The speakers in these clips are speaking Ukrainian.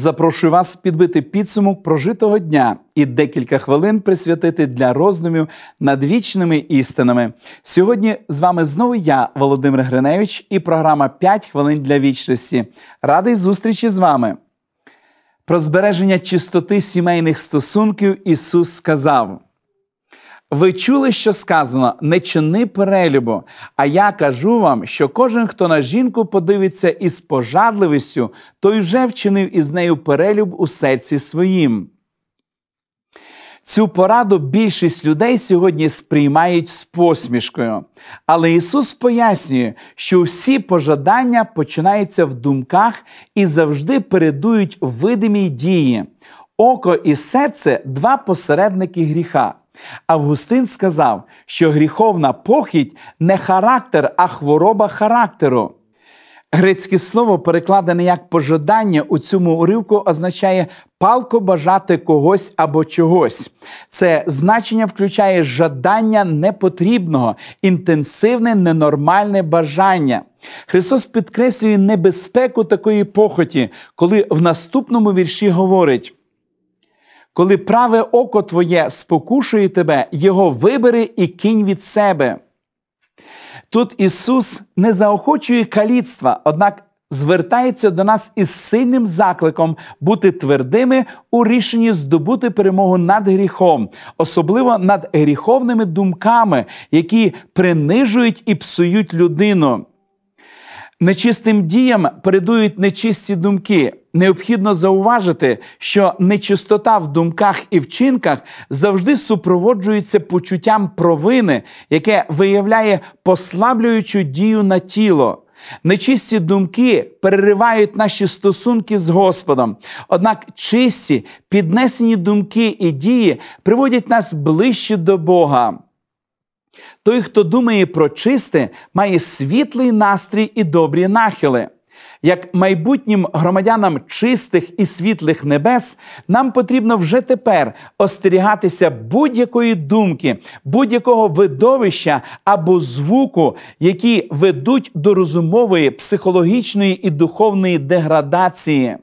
запрошую вас підбити підсумок прожитого дня і декілька хвилин присвятити для роздумів над вічними істинами. Сьогодні з вами знову я, Володимир Гриневич, і програма «5 хвилин для вічності. Радий зустрічі з вами. Про збереження чистоти сімейних стосунків Ісус сказав. Ви чули, що сказано: не чини перелюбу. А я кажу вам, що кожен, хто на жінку подивиться із пожадливістю, той вже вчинив із нею перелюб у серці своїм. Цю пораду більшість людей сьогодні сприймають з посмішкою. Але Ісус пояснює, що всі пожадання починаються в думках і завжди передують видимій дії. Око і серце два посередники гріха. Августин сказав, що гріховна похідь не характер, а хвороба характеру. Грецьке слово, перекладене як пожадання у цьому уривку, означає палко бажати когось або чогось. Це значення включає жадання непотрібного, інтенсивне, ненормальне бажання. Христос підкреслює небезпеку такої похоті, коли в наступному вірші говорить коли праве око твоє спокушує тебе, його вибери і кинь від себе. Тут Ісус не заохочує каліцтва, однак звертається до нас із сильним закликом бути твердими у рішенні здобути перемогу над гріхом, особливо над гріховними думками, які принижують і псують людину. Нечистим діям передують нечисті думки. Необхідно зауважити, що нечистота в думках і вчинках завжди супроводжується почуттям провини, яке виявляє послаблюючу дію на тіло. Нечисті думки переривають наші стосунки з Господом. Однак чисті, піднесені думки і дії приводять нас ближче до Бога. Той, хто думає про чисте, має світлий настрій і добрі нахили. Як майбутнім громадянам чистих і світлих небес, нам потрібно вже тепер остерігатися будь-якої думки, будь-якого видовища або звуку, які ведуть до розумової, психологічної і духовної деградації.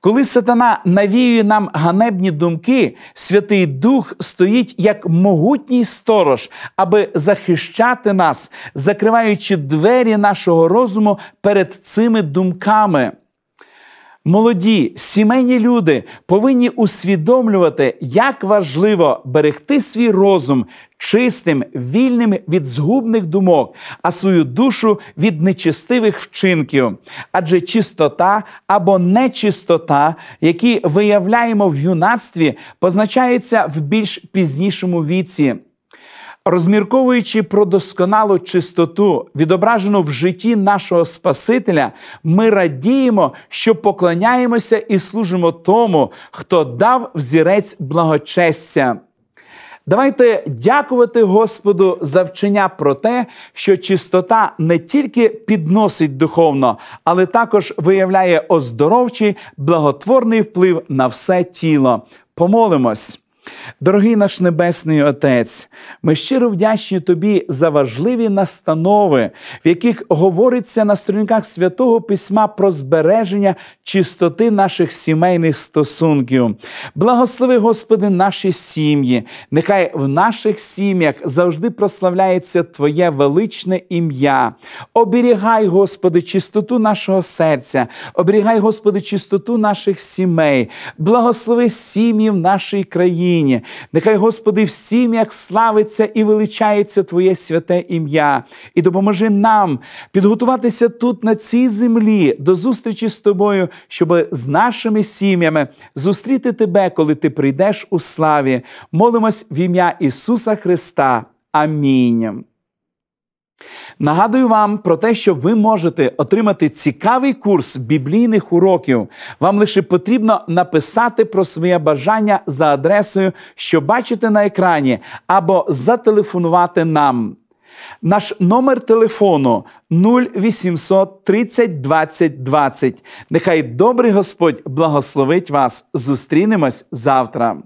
Коли сатана навіює нам ганебні думки, Святий Дух стоїть як могутній сторож, аби захищати нас, закриваючи двері нашого розуму перед цими думками. Молоді сімейні люди повинні усвідомлювати, як важливо берегти свій розум чистим, вільним від згубних думок, а свою душу від нечистивих вчинків. Адже чистота або нечистота, які виявляємо в юнацтві, позначаються в більш пізнішому віці. Розмірковуючи про досконалу чистоту, відображену в житті нашого Спасителя, ми радіємо, що поклоняємося і служимо тому, хто дав взірець благочестя. Давайте дякувати Господу за вчення про те, що чистота не тільки підносить духовно, але також виявляє оздоровчий благотворний вплив на все тіло. Помолимось. Дорогий наш Небесний Отець, ми щиро вдячні Тобі за важливі настанови, в яких говориться на сторінках святого Письма про збереження чистоти наших сімейних стосунків. Благослови, Господи, наші сім'ї. Нехай в наших сім'ях завжди прославляється Твоє величне ім'я. Оберігай, Господи, чистоту нашого серця, оберігай, Господи, чистоту наших сімей, благослови сім'ї в нашій країні країні. Нехай, Господи, в сім'ях славиться і величається Твоє святе ім'я, і допоможи нам підготуватися тут, на цій землі, до зустрічі з тобою, щоб з нашими сім'ями зустріти Тебе, коли Ти прийдеш у славі. Молимось в ім'я Ісуса Христа. Амінь. Нагадую вам про те, що ви можете отримати цікавий курс біблійних уроків. Вам лише потрібно написати про своє бажання за адресою, що бачите на екрані, або зателефонувати нам. Наш номер телефону 0800 30 20 20. Нехай добрий Господь благословить вас. Зустрінемось завтра.